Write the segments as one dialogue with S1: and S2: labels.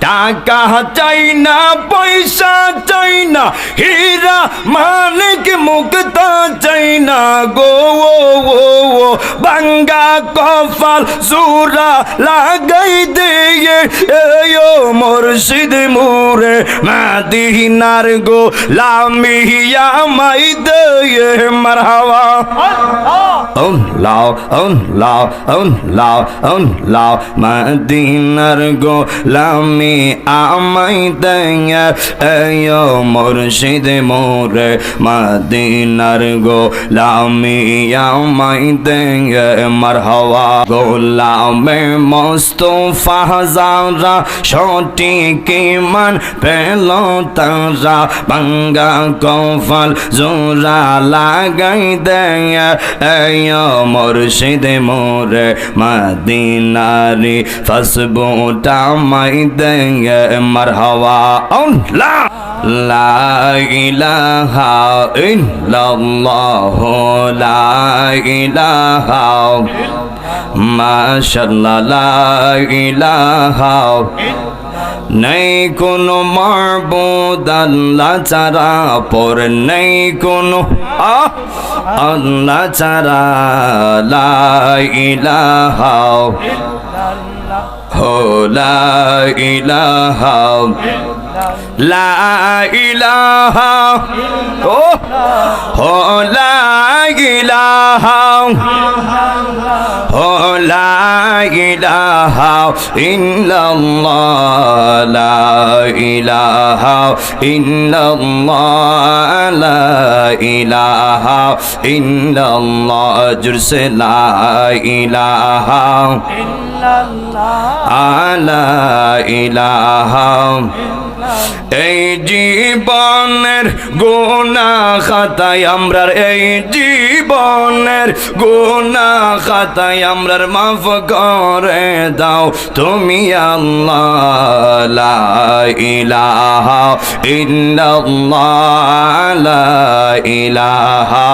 S1: টাকা চাই না পয়সা চাই না হীরা মালিক মুক্তা চাই না গো ও ও ও বাঙ্গা কপাল সুরা লাগাই দিয়ে এই ও মুর্শিদ মুরে মাদিনার গো লামিয়া মাই দিয়ে মারহাবা ওন লাও ওন লাও ওন লাও ওন লাও মদিনার গো লামি আমাই দয়া এয়ো মুর্শিদ মোরে মদিনার গো লামি আমাই দয়া মারহাবা গোলামে মোস্তফা যারা সঠিক মান পেল তারা বাঙ্গা কফল জোরা লাগাই দেয় এয় মুর্শিদ মোরে মদিনারি ফসবো টামাই দেয় মারহাওয়া লা লা ইলাহা ইল্লাল্লাহ, লা ইলাহা, মাশাল্লাহ, লা ইলাহা। নেই কোনো মারবুদ আল্লাহ ছাড়া, পর নেই কোনো আল্লাহ ছাড়া, লা ইলাহা। লা ইলাহা লা ইলাহা ও হো লা ইলাহা হো লা ইলাহা ইল্লাল্লাহ, লা ইলাহা ইল্লাল্লাহ, লা ইলাহা ইল্লাল্লাহ, জুরসে লা ইলাহা। আলা এই জীবনের গোনা খাতায় আমরার, এই জীবনের গোনা খাতায় আমরার মাফ করে দাও। তুমি আল্লাহ ইলাহা, ইল্লাল্লাহ ইলাহা,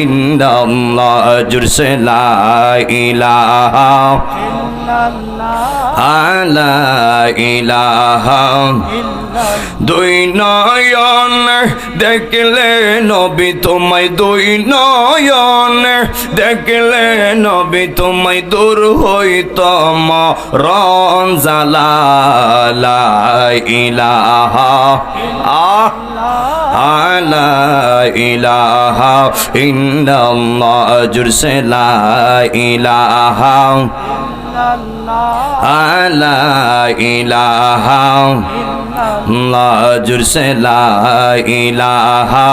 S1: ইল্লাল্লাহ, জুরসে লা আলা ইলাহা দুই নয়ন দেখলে নবী তোমায় দুই নয়ন দেখলে নবী তোমায় দূর হইত রন জালা ইলাহা আহ আলা ইলাহা জুরসে লা আলা ইলাহা লা জুরসে লা ইলাহা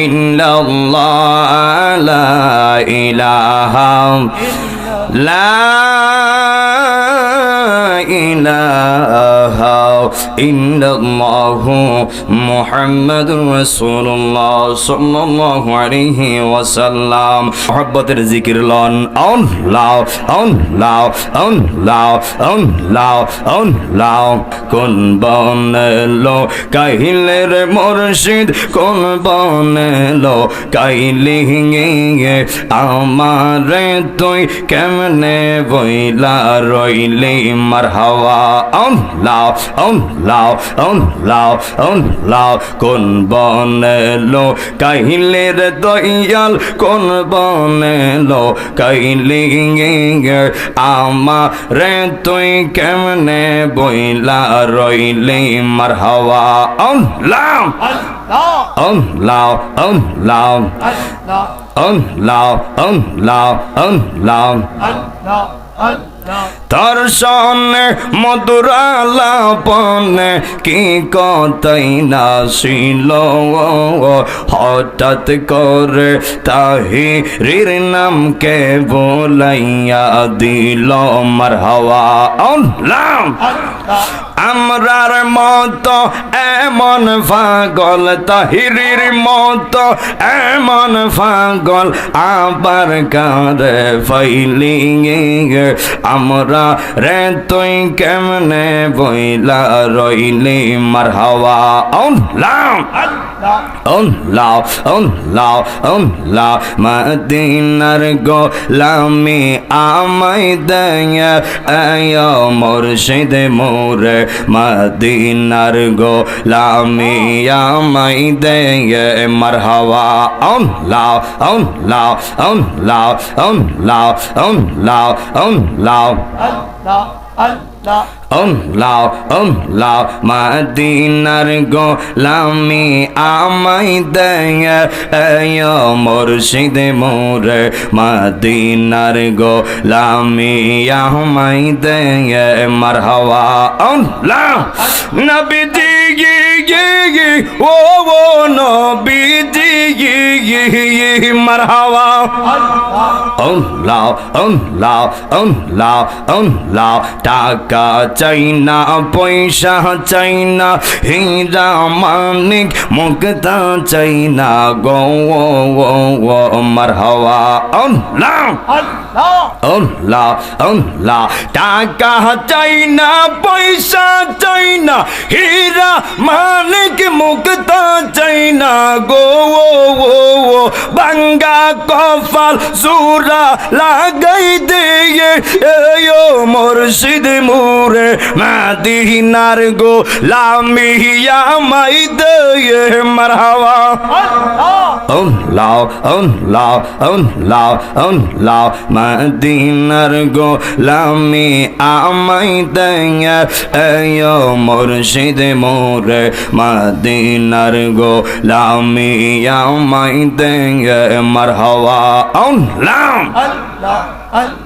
S1: ইল্লাল্লাহ লা ইলাহা লা ইলাহা ইল্লাল্লাহু মুহাম্মাদুর রাসূলুল্লাহ সাল্লাল্লাহু আলাইহি ওয়াসাল্লাম মহব্বতের জিকির লন অন লাও অন লাও অন লাও অন লাও অন লাও কোন বনলো কাহিলের মুর্শিদ কোন বনলো কাইলি আমারে তুই কেমনে বইলা রইলি? মার হাওয়া অন লাও অন লাও অন লাও অন লাও কোন বনলো কাহিলের দয়াল? কোন বনলো কাইলি আমারে তুই কেমনে বইলা রইলি? মার হাওয়া অন লাও অন লাও অন লাও অন লাও অন লাও অন লাও তার সনে মধুরালাপনে কি কতই না ছিল? হঠাৎ করে তাহি রির নামকে বলাইয়া দিল মার হাওয়া আমরার মত, এমন ফাগল তাহিরির মত, এমন ফাগল আবার কারে ফাইলি আমরা রে তুই কেমনে বইলা রইলি মার হাওয়া আল্লাহ আল্লাহ আল্লাহ মদিনার গোলামি আমায় দেয়, আয় মুর্শিদ মোরে মদিনার গোলামি আমায় দেয়, মারহাবা, আল্লাহ আল্লাহ আল্লাহ আল্লাহ আল্লাহ আল্লাহ আল্লাহ। আল্লাহ মাদিনার গোলামি আমাই দেয় মুর্শিদ মোরে মদিনার গোলামি আমাই দেয় মারহাবা আল্লাহ নবীজি জি জি জি ও ও নবীজি জি জি মারহাবা। আল্লাহ আল্লাহ আল্লাহ আল্লাহ, টাকা চাই না, পয়সা চাই না, হীরা মানিক, মুক্তা চাই না, গো মারহাবা। আল্লাহ আল্লাহ! আল্লাহ টাকা চাই না পয়সা চাই না হীরা মানিক মুক্তা চাই না গো বাঙ্গা কফাল সুরা লাগাই দিয়ে এয়ো মুর্শিদ মুরে মাদিনার গো লামিয়া মাই দিয়ে মারহাবা। আল্লাহ। আল্লাহ আল্লাহ আল্লাহ মদিনার গোলামি আমাই দয়া, এয়ো মুর্শিদ মোরে মদিনার গোলামি আমাই দয়া মারহাওয়া আউন, লাম। আল্লাহ আল্লাহ।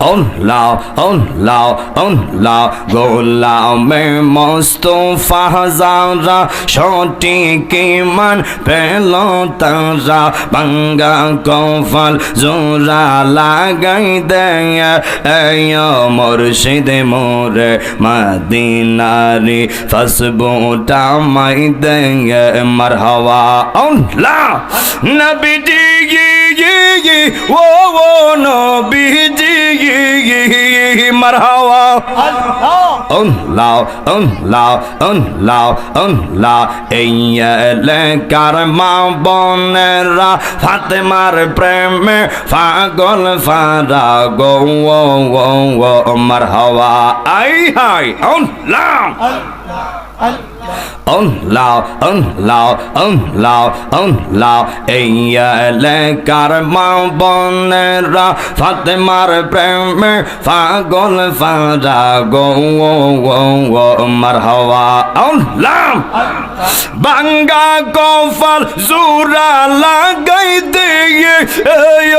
S1: On loud, on loud, on loud, গোলামে Mostafa যারা সঠিক ইমান পেল তারা বাঙ্গা কফল জোরা লাগাই দেয় মুর্শিদ মোরে মদিনারি ফসবুটা মাই দেয় মার হওয়া অন লা নবী ও ও নবীজি মারহাওয়া un lao un lao un এই এলাকার মা বোনেরা ফাতেমার প্রেমে পাগল ফাঁদা, গো, ও ও ও মারহাওয়া আই, হাই un lao অং লাও অং লাও অং লাও অং লাও এই এলাকার মা বোনেরা ফাতেমার প্রেমে পাগল ফাঁদা গো ও মার হওয়া অং লাম বাঙ্গা কফল জুরা লাগাই দিয়ে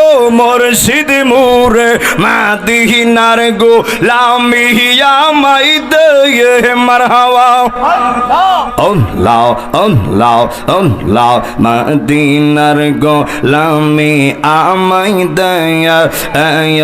S1: ও মুর্শিদ মুরে মাদিনার গো লামিয়া মাই দিয়ে মার হওয়া আল্লাহ আল্লাহ আল্লাহ মদিনার গো লামি আমাই দয়া আয়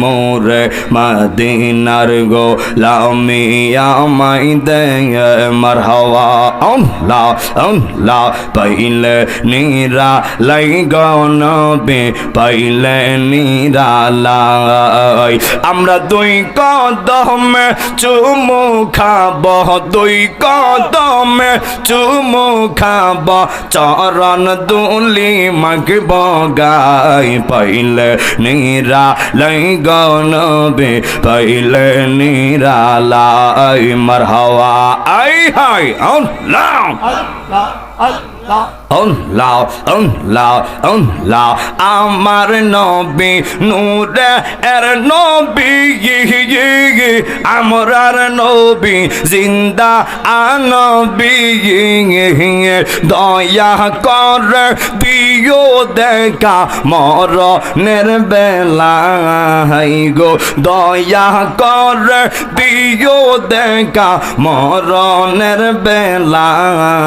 S1: মোরে মদিনার গো লামি আমাই দয়া মারহাওয়া আল্লাহ আল্লাহ পাইলে নিরা লাই গনবে পাইলে নিরা লাই আমরা দুই কদমে চুমু খাব, দুই কদমে চুমু খাব, চরণ দুলি মাগব, গাই পাইলে নিরা লাই গনবে পাইলে নিরা লাই মারহাওয়া আই হাই আল্লাহ আল্লাহ। আল্লাহ আমার নবী নূরে এর নবী আমরার নবী জিন্দা আনবী দয়া কর দিও দেখা মরণের বেলায় গো দয়া কর দিও দেখা মরণের বেলায়